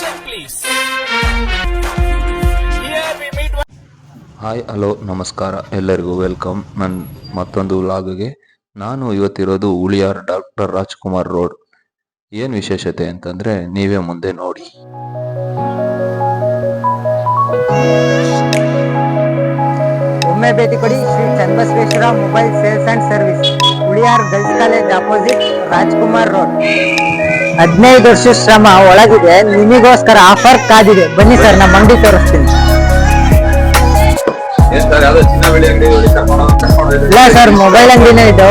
Attention please. Here we meet one. Hi hello ನಮಸ್ಕಾರ ಎಲ್ಲರಿಗೂ welcome ನನ್ನ ಮತ್ತೊಂದು ವ್ಲಾಗ್ಗೆ ನಾನು ಇವತ್ತಿರೋದು ಉಳಿಯಾರ್ ಡಾಕ್ಟರ್ ರಾಜ್ಕುಮಾರ್ ರೋಡ್ ಏನು ವಿಶೇಷತೆ ಅಂತಂದರೆ ನೀವೇ ಮುಂದೆ ನೋಡಿ ಒಮ್ಮೆ ಭೇಟಿ ಕೊಡಿ Shri Channabasaveshwara mobile sales and service Uliyar girls college opposite Rajkumar road ಹದಿನೈದು ವರ್ಷ ಶ್ರಮ ಒಳಗಿದೆ. ನಿಮಗೋಸ್ಕರ ಆಫರ್ ಕಾದಿದೆ. ಬನ್ನಿ ಸರ್ ನಮ್ಮ ಅಂಗಡಿ ತೋರಿಸ್ತೀನಿ ಇಲ್ಲ ಸರ್ ಮೊಬೈಲ್ ಅಂಗಡಿನೇ ಇದು.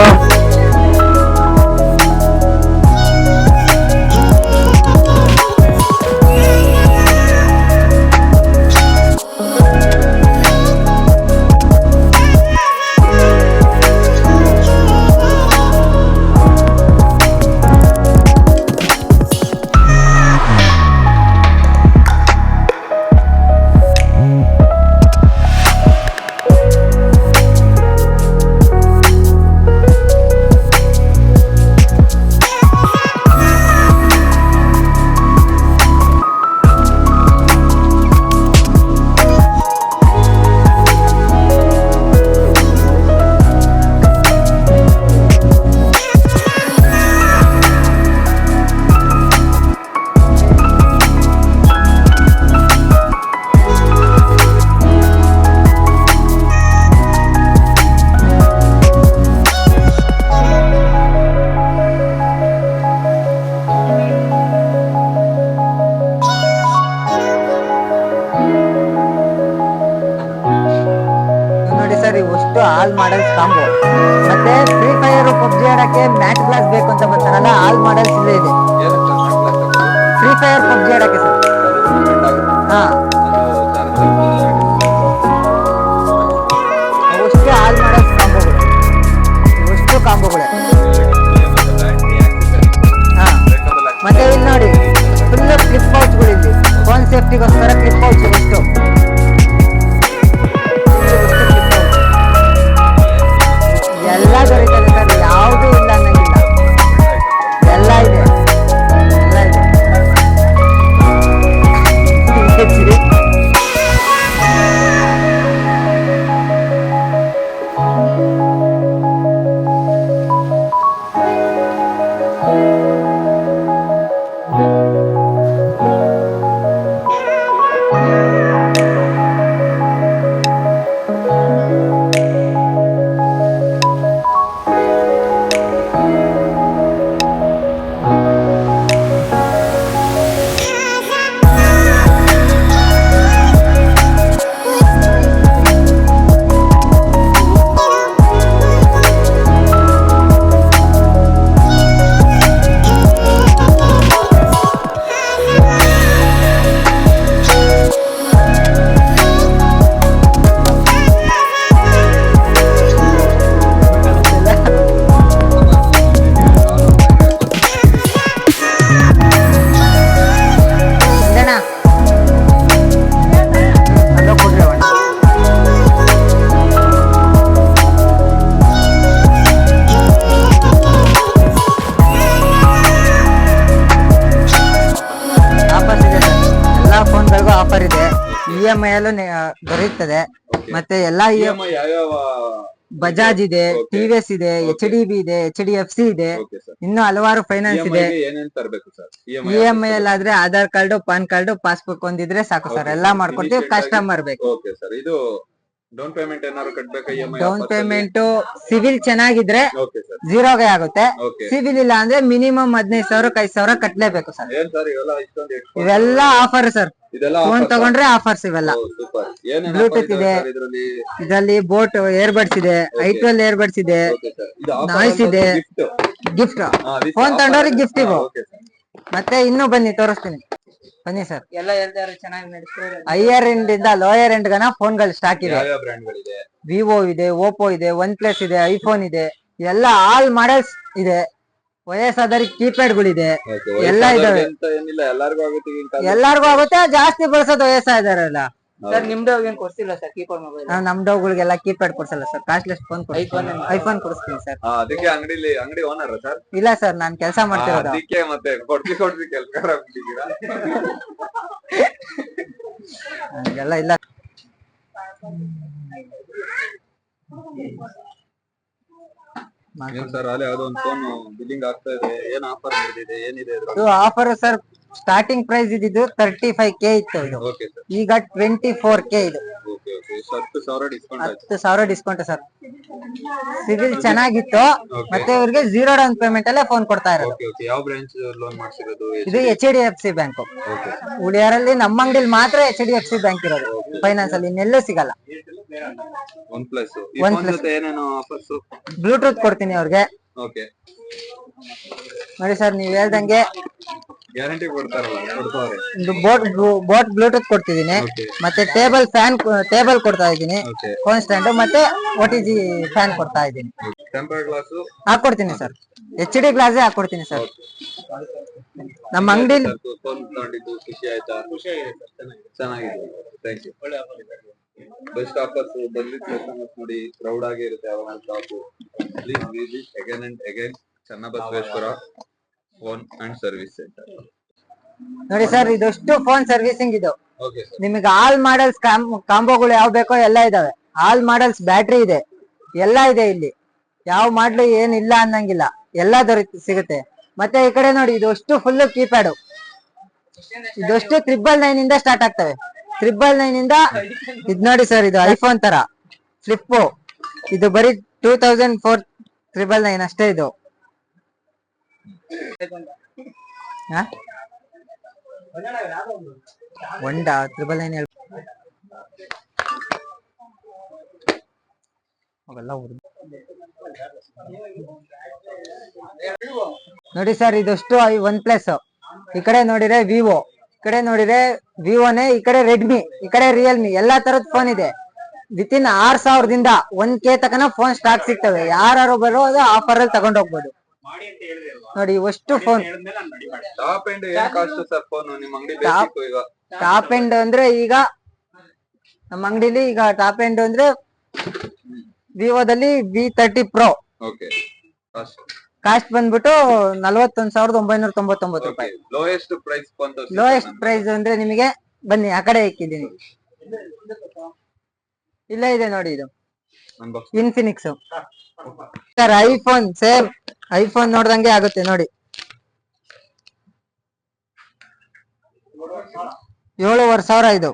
ಇವಷ್ಟು ಆಲ್ ಮಾಡಲ್ ಕಾಂಬೋ. ಮತ್ತೆ ಫ್ರೀ ಫೈರ್ ಪಬ್ಜಿ ಆಡಕ್ಕೆ ಮ್ಯಾಟ್ ಗ್ಲಾಸ್ ಬೇಕು ಅಂತ ಬರ್ತಾರಲ್ಲ ಆಲ್ ಮಾಡಲ್ಸ್ ಇದೆ. ಫ್ರೀ ಫೈರ್ ಪಬ್ಜಿ ಆಡಕ್ಕೆ ಸರ್. ಹಾ. ಇ ಎಂ ಐ ಅಲ್ಲೂ ದೊರೆಯುತ್ತದೆ. ಮತ್ತೆ ಎಲ್ಲಾ ಇ ಎಂ ಬಜಾಜ್ ಇದೆ ಟಿವಿಎಸ್ ಇದೆ ಎಚ್ ಡಿ ಬಿ ಇದೆ ಎಚ್ ಡಿ ಎಫ್ ಸಿ ಇದೆ. ಇನ್ನು ಹಲವಾರು ಫೈನಾನ್ಸ್ ಇದೆ. ಏನೇನ್ ತರಬೇಕು ಸರ್ ಇ ಎಂ ಐ ಆದ್ರೆ Aadhaar card PAN card passbook ಒಂದಿದ್ರೆ ಸಾಕು ಸರ್ ಎಲ್ಲಾ ಮಾಡ್ಕೊಡ್ತೀವಿ ಕಸ್ಟಮರ್ ಬೇಕು. ಸರ್ ಇದು ಡೌನ್ ಪೇಮೆಂಟ್ ಏನಾದ್ರು ಕಟ್ಬೇಕಾ E M I down payment CIBIL ಚೆನ್ನಾಗಿದ್ರೆ ಓಕೆ ಸರ್ ಝೀರೋಗೆ ಆಗುತ್ತೆ. ಸಿವಿಲ್ ಇಲ್ಲ ಅಂದ್ರೆ ಮಿನಿಮಮ್ ಹದಿನೈದು ಸಾವಿರಕ್ಕೆ ಐದು ಸಾವಿರ ಕಟ್ಲೇಬೇಕು ಸರ್ ಏನ್ ಸರ್ ಇವೆಲ್ಲ ಇಷ್ಟೊಂದು extra? ಇವೆಲ್ಲ ಆಫರ್ ಸರ್ ಇದೆಲ್ಲ ಫೋನ್ ತಗೊಂಡ್ರೆ ಆಫರ್ಸ್ ಇವೆಲ್ಲ. ಸೂಪರ್ ಏನೇನ್ Bluetooth ಇದೆ. ಇದರಲ್ಲಿ? ಇದರಲ್ಲಿ ಬೋಟ್ ಏರ್ ಬಡ್ಸ್ ಇದೆ ಐ ಟ್ವೆಲ್ ಏರ್ ಬಡ್ಸ್ ಇದೆ ಓಕೆ ಸರ್ ಇದು Noise ಇದೆ. ಗಿಫ್ಟ್ ಗಿಫ್ಟ್ ಫೋನ್ ತಗೊಂಡವ್ರಿಗೆ ಗಿಫ್ಟ್ ಇವು. ಓಕೆ ಸರ್ ಮತ್ತೆ ಇನ್ನು ಬನ್ನಿ ತೋರಿಸ್ತೀನಿ. ಬನ್ನಿ ಸರ್. ಎಲ್ಲ ಚೆನ್ನಾಗಿ ಹೈಯರ್ ಎಂಡ್ ಇಂದ ಲೋಯರ್ ಎಂಡ್ ಗನ ಫೋನ್ಗಳು ಸ್ಟಾಕ್ ಇದೆ. ಯಾವ ಬ್ರ್ಯಾಂಡ್ ಗಳಿದೆ ವಿವೋ ಇದೆ ಓಪೋ ಇದೆ ಒನ್ ಪ್ಲಸ್ ಇದೆ ಐಫೋನ್ ಇದೆ ಎಲ್ಲ ಆಲ್ ಮಾಡೆಲ್ಸ್ ಇದೆ. ವಯಸ್ಸಾದವ್ರಿಗೆ ಕೀಪ್ಯಾಡ್ ಗಳಿದೆ ಎಲ್ಲ ಇದಾವೆ. ಅಂತ ಏನಿಲ್ಲ ಎಲ್ಲಾರ್ಗು ಆಗುತ್ತೆ ಜಾಸ್ತಿ ಬಳಸೋದು ವಯಸ್ಸಾದಾರಲ್ಲ ಸರ್ ನಿಮ್ದು ಏನ್ ಕೊಡ್ಸಿಲ್ಲ ಸರ್ ಕೀಪರ್ ಮೊಬೈಲ್ ನಾವು ನಮ್ ಡೋಗ್ಗಳಿಗೆಲ್ಲ keypad ಕೊಡ್ಸಲ್ಲ sir costless phone iPhone iPhone ಕೊಡಿಸ್ತೀನಿ ಸರ್. ಆ, ಅದಕ್ಕೆ ಅಂಗಡಿಲಿ ಅಂಗಡಿ ಓನರ್ ಸರ್? ಇಲ್ಲ ಸರ್ ನಾನ್ ಕೆಲಸ ಮಾಡ್ತಿರೋದು. ಅದಕ್ಕೆ ಮತ್ತೆ ಕೊಡ್ತಿ ಕೊಡ್ತಿ ಕೆಲಸ ಆಗ್ಬಿಟ್ಟಿದ್ದೀರಾ ಎಲ್ಲ ಇಲ್ಲ. ಏನ್ ಸರ್ ಅಲ್ಲಿ ಯಾವ್ದೋ ಒಂದ್ ಫೋನ್ ಬಿಲ್ಲಿಂಗ್ ಆಗ್ತಾ ಇದೆ ಏನ್ ಆಫರ್ ಇದೆ ಏನಿದೆ ಇದು ಆಫರ್ ಸರ್ ಸ್ಟಾರ್ಟಿಂಗ್ ಪ್ರೈಸ್ ಇದ್ದಿದ್ದು ತರ್ಟಿ ಫೈವ್ ಕೆ ಇತ್ತು ಇದು. ಈಗ ಟ್ವೆಂಟಿ ಫೋರ್ ಕೆ ಇದು ಹತ್ತು ಸಾವಿರ ಡಿಸ್ಕೌಂಟ್ ಸರ್. ಸಿವಿಲ್ ಚೆನ್ನಾಗಿತ್ತು. ಮತ್ತೆ ಅವ್ರಿಗೆ ಜೀರೋ ಡೌನ್ ಪೇಮೆಂಟ್ ಅಲ್ಲೇ ಫೋನ್ ಕೊಡ್ತಾ ಇರೋದು. ಓಕೆ ಓಕೆ ಯಾವ ಬ್ರಾಂಚ್ ಲೋನ್ ಮಾಡಿಸಿರೋದು? ಇದು H D F C bank ಉಳಿಯಾರಲ್ಲಿ ನಮ್ಮ ಅಂಗಡಿಲಿ ಮಾತ್ರ H D F C bank ಇರೋದು. ಫೈನಾನ್ಸ್ ಅಲ್ಲಿ ಇನ್ನೆಲ್ಲೂ ಸಿಗಲ್ಲ. ಬ್ಲೂಟೂತ್ ಕೊಡ್ತೀನಿ ಅವ್ರಿಗೆ. ನೋಡಿ ಸರ್ ನೀವ್ ಹೇಳ್ದಂಗೆ ಗ್ಯಾರಂಟಿ ಕೊಡ್ತಾರಲ್ಲ ಕೊಡ್ತಾವ್ರೆ. ಬೋಟ್ ಬೋಟ್ ಬ್ಲೂಟೂತ್ ಕೊಡ್ತಿದ್ದೀನಿ. ಮತ್ತೆ ಟೇಬಲ್ ಫ್ಯಾನ್ ಟೇಬಲ್ ಕೊಡ್ತಾ ಇದ್ದೀನಿ. ಓಕೆ. Phone stand. ಮತ್ತೆ ಒ ಟಿ ಜಿ ಫ್ಯಾನ್ ಕೊಡ್ತಾ ಇದ್ದೀನಿ. Temper glass? ಹಾಕೊಡ್ತೀನಿ sir. H D ಗ್ಲಾಸೇ ಹಾಕೊಡ್ತೀನಿ ಸರ್. ನಮ್ಮ ಅಂಗಡಿಲಿ ಫೋನ್ ತಗೊಂಡಿದ್ದು ಖುಷಿ ಆಯ್ತಾ? ಖುಷಿ ಆಗಿದೆ ಚೆನ್ನಾಗಿದೆ. ಥ್ಯಾಂಕ್ ಯು ಬೆಸ್ಟ್ ಆಫರ್ಸ್ ಬಂದಿದ್ದ ಕಸ್ಟಮರ್ಸ್ ನೋಡಿ ಪ್ರೌಡ್ ಆಗಿ ಇರುತ್ತೆ. ಅವಾಗ shop please visit again and again Channabasaveshwara. Phone and service centre ನೋಡಿ ಸರ್ ಇದಷ್ಟು ಫೋನ್ ಸರ್ವಿಸಿಂಗ್ ಇದು. ಓಕೆ ಸರ್ ನಿಮಗೆ ಆಲ್ ಮಾಡಲ್ಸ್ ಕಾಂಬೋಗಳು ಯಾವ ಬೇಕೋ ಎಲ್ಲ ಇದಾವೆ. ಆಲ್ ಮಾಡೆಲ್ಸ್ ಬ್ಯಾಟ್ರಿ ಇದೆ. ಎಲ್ಲ ಇದೆ ಇಲ್ಲಿ. ಯಾವ ಮಾಡ್ಲು ಏನಿಲ್ಲ ಅನ್ನಂಗಿಲ್ಲ. ಎಲ್ಲ ದೊರೆತ ಸಿಗುತ್ತೆ. ಮತ್ತೆ ಈ ಕಡೆ ನೋಡಿ ಇದಷ್ಟು ಫುಲ್ ಕೀಪ್ಯಾಡ್ ಇದಷ್ಟು ತ್ರಿಬಲ್ ನೈನ್ ಇಂದ ಸ್ಟಾರ್ಟ್ ಆಗ್ತವೆ. ತ್ರಿಬಲ್ ನೈನ್ ಇಂದ ಇದ್ ನೋಡಿ ಸರ್ ಇದು ಐಫೋನ್ ತರ. ಫ್ಲಿಪ್ಪು ಇದು ಬರೀ two thousand four triple nine ಅಷ್ಟೇ ಇದು? ಒಂಡಾ ತ್ರಿಬಲ್ ಅವೆಲ್ಲ ಹುರ್ದು. ನೋಡಿ ಸರ್, ಇದಷ್ಟು ಒನ್ ಪ್ಲಸ್ ಈ ಕಡೆ ನೋಡಿದ್ರೆ ವಿವೋ. ಈ ಕಡೆ ನೋಡಿದ್ರೆ ವಿವೋನೇ, ಈ ಕಡೆ ರೆಡ್ಮಿ, ಈ ಕಡೆ ರಿಯಲ್ಮಿ, ಎಲ್ಲಾ ತರದ್ ಫೋನ್ ಇದೆ. ವಿತ್ ಇನ್ ಆರ್ ಸಾವಿರದಿಂದ ಒಂದ್ ಕೆ ತಕನ ಫೋನ್ ಸ್ಟಾಕ್ ಸಿಗ್ತವೆ. ಯಾರು ಬರೋದು ಆಫರ್ ಅಲ್ಲಿ ತಗೊಂಡ್ ಹೋಗ್ಬೋದು. ನೋಡಿ ಎಷ್ಟು ಫೋನ್ ಟಾಪ್ ಅಂಡ್ ಏನ್ ಕಾಸ್ಟ್ ಸರ್ ಫೋನ್ ನಿಮ್ ಅಂಗಡಿ Top- ಈಗ. ಟಾಪ್ ಎಂಡ್ ಅಂದ್ರೆ ಈಗ ನಮ್ಮ ಅಂಗಡಿಲಿ ಈಗ ಟಾಪ್ ಎಂಡ್ ಅಂದ್ರೆ ವಿವೋದಲ್ಲಿ V thirty pro okay cost ಬಂದ್ಬಿಟ್ಟು ನಲ್ವತ್ತೊಂದ್ ಸಾವಿರದ ಒಂಬೈನೂರ ತೊಂಬತ್ತೊಂಬತ್ತು ರೂಪಾಯಿ. ಲೋಯೆಸ್ಟ್ ಪ್ರೈಸ್ ಲೋಯೆಸ್ಟ್ ಪ್ರೈಸ್ ಅಂದ್ರೆ ನಿಮಗೆ ಬನ್ನಿ ಆ ಕಡೆ ಇಕ್ಕಿದ್ದೀನಿ ಇಲ್ಲ ಇದೆ ನೋಡಿ ಇದು. Infinix sir iPhone same iPhone ನೋಡ್ದಂಗೆ ಆಗುತ್ತೆ ನೋಡಿ. ಏಳುವರೆ ಸಾವಿರ ಇದು.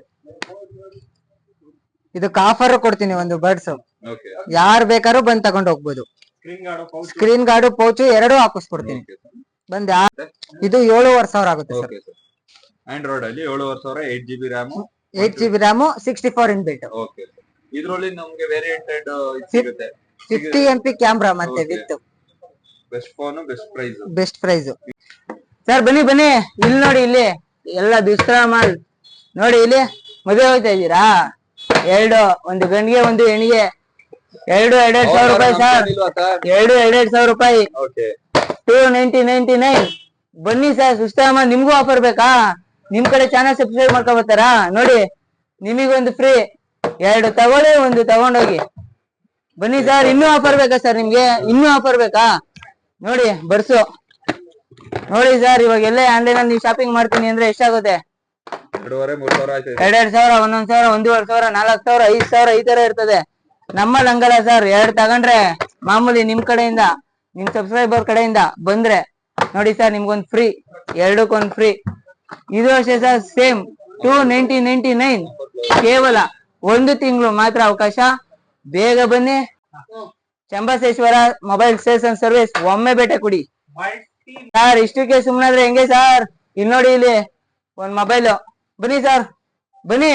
ಇದಕ್ಕೆ ಆಫರ್ ಕೊಡ್ತೀನಿ ಒಂದು ಬರ್ಡ್ಸ್ ಓಕೆ ಯಾರು ಬೇಕಾದ್ರೂ ಬಂದ್ ತಗೊಂಡ್ ಹೋಗ್ಬೋದು. ಸ್ಕ್ರೀನ್ ಗಾರ್ಡು ಪೌಚು ಎರಡೂ ಹಾಕಿಸ್ಕೊಡ್ತೀನಿ. ಬಂದ್ ಇದು ಏಳುವರೆ ಸಾವಿರ ಆಗುತ್ತೆ ಸರ್ ಆಂಡ್ರಾಯ್ಡ್ ಅಲ್ಲಿ ಏಳುವರೆ ಸಾವಿರ eight G B RAM eight G B RAM sixty four in built okay ಇದ್ರಲ್ಲಿ ನಮ್ಗೆ ವೇರಿಯಂಟೆಡ್ ಸಿಗುತ್ತೆ. ಫಿಫ್ಟಿ ಎಂ ಪಿ ಕ್ಯಾಮ್ರಾ ಮತ್ತೆ. With best phone best price best price sir ಬನ್ನಿ ಬನ್ನಿ. ಇಲ್ಲಿ ನೋಡಿ ಇಲ್ಲಿ. ಎಲ್ಲ ಮಾಲ್ ನೋಡಿ ಇಲ್ಲಿ ಮದುವೆ ಹೋಗ್ತಾ ಇದ್ದೀರಾ? ಎರಡು ಒಂದು ಗಂಡಿಗೆ ಒಂದು ಹೆಣ್ಣಿಗೆ. ಎರಡು ಎರಡೆರಡು ಸಾವಿರ ರೂಪಾಯಿ ಸರ್ ಎರಡು ಎರಡೆರಡು ಸಾವಿರ ರೂಪಾಯಿ. ಟೂ ನೈನ್ಟಿ ನೈನ್ಟಿ ನೈನ್ ಬನ್ನಿ ಸರ್ ಸುಸ್ತಾಮ ನಿಮ್ಗೂ ಆಫರ್ ಬೇಕಾ? ನಿಮ್ ಕಡೆ ಚಾನಲ್ ಸಬ್ಸ್ಕ್ರೈಬ್ ಮಾಡ್ಕೊಬರ್ತಾರಾ ನೋಡಿ ನಿಮಗೊಂದು ಫ್ರೀ ಎರಡು ತಗೊಳ್ಳಿ ಒಂದು ತಗೊಂಡೋಗಿ. ಬನ್ನಿ ಸರ್ ಇನ್ನೂ ಆಫರ್ ಬೇಕಾ ಸರ್ ನಿಮ್ಗೆ? ಇನ್ನೂ ಆಫರ್ ಬೇಕಾ? ನೋಡಿ ಬರ್ಸು. ನೋಡಿ ಸರ್ ಇವಾಗ ಎಲ್ಲೇ ಆನ್ಲೈನ್ ಅಲ್ಲಿ ನೀವು ಶಾಪಿಂಗ್ ಮಾಡ್ತೀನಿ ಅಂದ್ರೆ ಎಷ್ಟಾಗುತ್ತೆ? ಎರಡೆರಡು ಸಾವಿರ ಒಂದೊಂದ್ ಸಾವಿರ ಒಂದೂವರೆ ಸಾವಿರ ನಾಲ್ಕು ಸಾವಿರ ಐದ್ ಸಾವಿರ ಈ ತರ ಇರ್ತದೆ. ನಮ್ಮಲ್ಲಿ ಹಂಗಲ್ಲ ಸರ್ ಎರಡು ತಗೊಂಡ್ರೆ ಮಾಮೂಲಿ ನಿಮ್ ಕಡೆಯಿಂದ ನಿಮ್ ಸಬ್ಸ್ಕ್ರೈಬರ್ ಕಡೆಯಿಂದ ಬಂದ್ರೆ ನೋಡಿ ಸರ್ ನಿಮ್ಗೊಂದ್ ಫ್ರೀ ಎರಡಕ್ಕೊಂದ್ ಫ್ರೀ ಇದು ಅಷ್ಟೇ sir same two ninety ninety nine ಕೇವಲ ಒಂದು ತಿಂಗಳು ಮಾತ್ರ ಅವಕಾಶ. ಬೇಗ ಬನ್ನಿ. Chambaseshwara mobile sales and service ಒಮ್ಮೆ ಬೇಟೆ ಕೊಡಿ. ಸರ್ ಇಷ್ಟಕ್ಕೆ ಸುಮ್ಮನಾದ್ರೆ ಹೆಂಗೆ ಸರ್ ಇಲ್ಲಿ ನೋಡಿ ಇಲ್ಲಿ ಒಂದ್ ಮೊಬೈಲ್ ಬನ್ನಿ ಸರ್ ಬನ್ನಿ.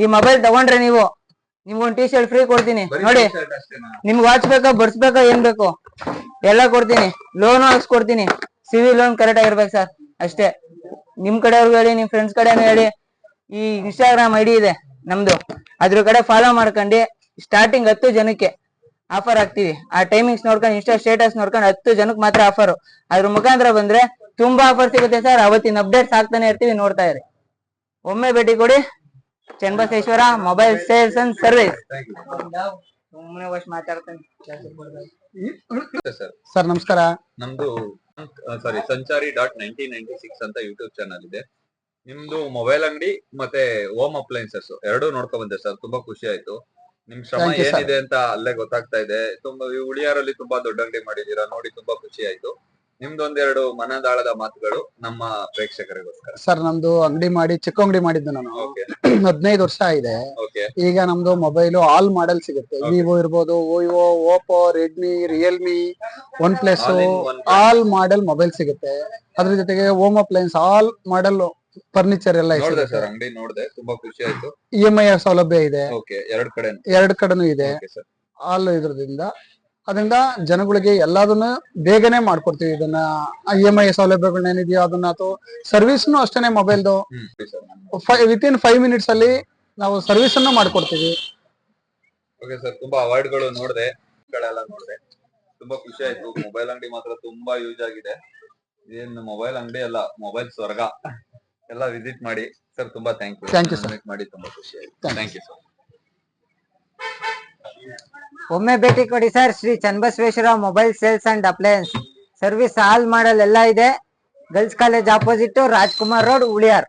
ಈ ಮೊಬೈಲ್ ತಗೊಂಡ್ರೆ ನೀವು. ನಿಮ್ಗೊಂದ್ ಟಿ ಶರ್ಟ್ ಫ್ರೀ ಕೊಡ್ತೀನಿ ನೋಡಿ. ನಿಮ್ಗೆ ವಾಚ್ ಬೇಕಾ ಬರ್ಸ್ ಬೇಕಾ ಏನ್ ಬೇಕು? ಎಲ್ಲ ಕೊಡ್ತೀನಿ. ಲೋನ್ ಹಾಕ್ಸ್ಕೊಡ್ತೀನಿ ಸಿವಿಲ್ ಲೋನ್ ಕರೆಕ್ಟ್ ಆಗಿರ್ಬೇಕು ಸರ್ ಅಷ್ಟೇ. ನಿಮ್ ಕಡೆಯವ್ರಿಗೂ ಹೇಳಿ ನಿಮ್ ಫ್ರೆಂಡ್ಸ್ ಕಡೆನೂ ಹೇಳಿ. ಈ ಇನ್ಸ್ಟಾಗ್ರಾಮ್ ಐಡಿ ಇದೆ ನಮ್ದು. ಅದ್ರ ಕಡೆ ಫಾಲೋ ಮಾಡ್ಕೊಂಡು ಸ್ಟಾರ್ಟಿಂಗ್ ಹತ್ತು ಜನಕ್ಕೆ ಆಫರ್ ಹಾಕ್ತಿವಿ. ಆ ಟೈಮಿಂಗ್ಸ್ ನೋಡ್ಕೊಂಡು ಇನ್ಸ್ಟಾ ಸ್ಟೇಟಸ್ ನೋಡ್ಕೊಂಡು ಹತ್ತು ಜನಕ್ಕೆ ಮಾತ್ರ ಆಫರ್ ಅದ್ರ ಮುಖಾಂತರ ಬಂದ್ರೆ ತುಂಬಾ ಆಫರ್ ಸಿಗುತ್ತೆ ಸರ್ ಅವತ್ತಿನ ಅಪ್ಡೇಟ್ಸ್ ಹಾಕ್ತಾನೆ ಇರ್ತೀವಿ ನೋಡ್ತಾ ಇರಿ. ಒಮ್ಮೆ ಭೇಟಿ ಕೊಡಿ. Channabasaveshwara mobile sales and service ಸುಮ್ಮನೆ ಮಾತಾಡ್ತಾನೆ. ಸರ್. ಸರ್ ನಮಸ್ಕಾರ. ನಮ್ದು ಸಾರಿ ಸಂಚಾರಿ ಡಾಟ್ ನೈನ್ಟೀನ್ ನೈನ್ಟಿ ಸಿಕ್ಸ್ ಅಂತ ಯೂಟ್ಯೂಬ್ ಚಾನಲ್ ಇದೆ. ನಿಮ್ದು ಮೊಬೈಲ್ ಅಂಗಡಿ ಮತ್ತೆ ಹೋಮ್ ಅಪ್ಲೈನ್ಸಸ್ ಎರಡೂ ನೋಡ್ಕೊ ಬಂದೆ ಸರ್ ತುಂಬಾ ಖುಷಿ ಆಯ್ತು. ನಿಮ್ ಶ್ರಮ Thank you, sir. ಏನಿದೆ ಅಂತ ಅಲ್ಲೇ ಗೊತ್ತಾಗ್ತಾ ಇದೆ. ತುಂಬಾ ಈ ಉಳಿಯಾರಲ್ಲಿ ತುಂಬಾ ದೊಡ್ಡ ಅಂಗಡಿ ಮಾಡಿದೀರಾ ನೋಡಿ ತುಂಬಾ ಖುಷಿ ಆಯ್ತು. ನಿಮ್ದೊಂದೆರಡು ಮನದಾಳದ ಮಾತುಗಳು ನಮ್ಮ ಪ್ರೇಕ್ಷಕರಿಗೋಸ್ಕರ. ಸರ್ ನಮ್ದು ಅಂಗಡಿ ಮಾಡಿ ಚಿಕ್ಕ ಅಂಗಡಿ ಮಾಡಿದ್ದು ನಾನು. ಓಕೆ ಹದಿನೈದು ವರ್ಷ ಇದೆ ಓಕೆ ಈಗ ನಮ್ದು ಮೊಬೈಲ್ ಆಲ್ ಮಾಡೆಲ್ ಸಿಗುತ್ತೆ. Okay. ವಿವೋ ಇರ್ಬೋದು Oyo Oppo Redmi Realme one plus All in one place. All model mobile ಸಿಗುತ್ತೆ. ಅದ್ರ ಜೊತೆಗೆ home appliances all model furniture ಎಲ್ಲ ನೋಡ್ದೆ ಸರ್ ಅಂಗಡಿ ನೋಡ್ದೆ ತುಂಬಾ ಖುಷಿ ಆಯ್ತು. ಇ ಎಂ ಐ ಸೌಲಭ್ಯ ಇದೆ. ಓಕೆ ಎರಡ್ ಕಡೆ ಎರಡ್ ಕಡೆನೂ ಇದೆ. ಸರ್ ಆಲ್ ಇದ್ರದಿಂದ. ಅದರಿಂದ ಜನಗಳಿಗೆ ಎಲ್ಲದನ್ನು ಬೇಗನೆ ಮಾಡ್ಕೊಡ್ತೀವಿ. ಇದನ್ನ ಇ ಎಂ ಐ ಸೌಲಭ್ಯಗಳನ್ನ ಏನಿದೆಯೋ ಅದನ್ನ ಅಥವಾ ಸರ್ವಿಸ್ನು ಅಷ್ಟೇನೆ ಮೊಬೈಲ್ದು. ವಿತ್ ಇನ್ ಫೈವ್ ಮಿನಿಟ್ಸ್ ಅಲ್ಲಿ ನಾವು ಸರ್ವಿಸ್ ಅನ್ನು ಮಾಡ್ಕೊಡ್ತೀವಿ. ಓಕೆ ಸರ್ ತುಂಬಾ ಅವಾರ್ಡ್ಗಳು ನೋಡ್ದೆ ಗಳೆಲ್ಲ ನೋಡ್ದೆ. ತುಂಬಾ ಖುಷಿ ಆಯ್ತು. ಮೊಬೈಲ್ ಅಂಗಡಿ ಮಾತ್ರ ತುಂಬಾ ಯೂಸ್ ಆಗಿದೆ. ಏನ್ ಮೊಬೈಲ್ ಅಂಗಡಿ ಅಲ್ಲ ಮೊಬೈಲ್ ಸ್ವರ್ಗ. ಎಲ್ಲ ವಿಸಿಟ್ ಮಾಡಿ. ಸರ್ ತುಂಬಾ thank you Thank you, sir. ಮಾಡಿ ತುಂಬಾ ಖುಷಿ ಆಯ್ತು. Thank ಥ್ಯಾಂಕ್ ಯು ಸರ್ ಒಮ್ಮೆ ಭೇಟಿ ಕೊಡಿ sir Shri Channabasaveshwara mobile sales and appliances service all model ಎಲ್ಲ ಇದೆ. Girls college opposite Rajkumar road Huliyar.